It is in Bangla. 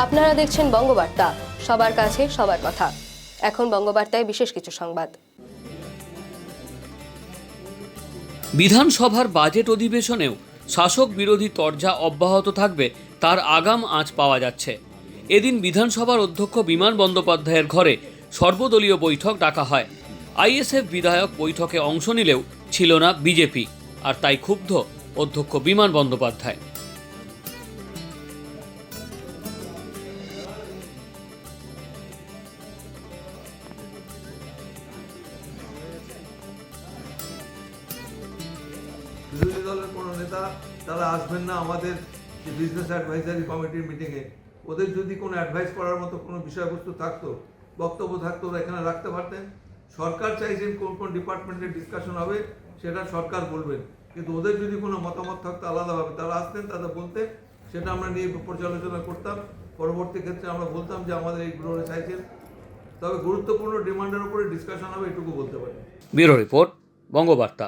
আপনারা দেখছেন বঙ্গবার্তা। সবার কাছে সবার কথা। এখন বঙ্গবার্তায় বিশেষ কিছু সংবাদ। বিধানসভার বাজেট অধিবেশনেও শাসক বিরোধী তরজা অব্যাহত থাকবে, তার আগাম আঁচ পাওয়া যাচ্ছে। এদিন বিধানসভার অধ্যক্ষ বিমান বন্দ্যোপাধ্যায়ের ঘরে সর্বদলীয় বৈঠক ডাকা হয়। আইএসএফ বিধায়ক বৈঠকে অংশ নিলেও ছিল না বিজেপি, আর তাই ক্ষুব্ধ অধ্যক্ষ বিমান বন্দ্যোপাধ্যায়। বিরোধী দলের কোনো নেতা তারা আসবেন না আমাদের যে বিজনেস অ্যাডভাইজারি কমিটির মিটিংয়ে ওদের যদি কোনো অ্যাডভাইস করার মতো কোনো বিষয়বস্তু থাকতো, বক্তব্য থাকতো, ওরা এখানে রাখতে পারতেন। সরকার চাইছেন কোন কোন ডিপার্টমেন্টের ডিসকাশন হবে, সেটা সরকার বলবেন। কিন্তু ওদের যদি কোনো মতামত থাকতো আলাদাভাবে, তারা আসতেন তারা বলতেন, সেটা আমরা নিয়ে পর্যালোচনা করতাম। পরবর্তী ক্ষেত্রে আমরা বলতাম যে আমাদের এই ওরা চাইছেন। তবে গুরুত্বপূর্ণ ডিমান্ডের উপরে ডিসকাশন হবে, এটুকু বলতে পারি। Bureau report, Bangabarta.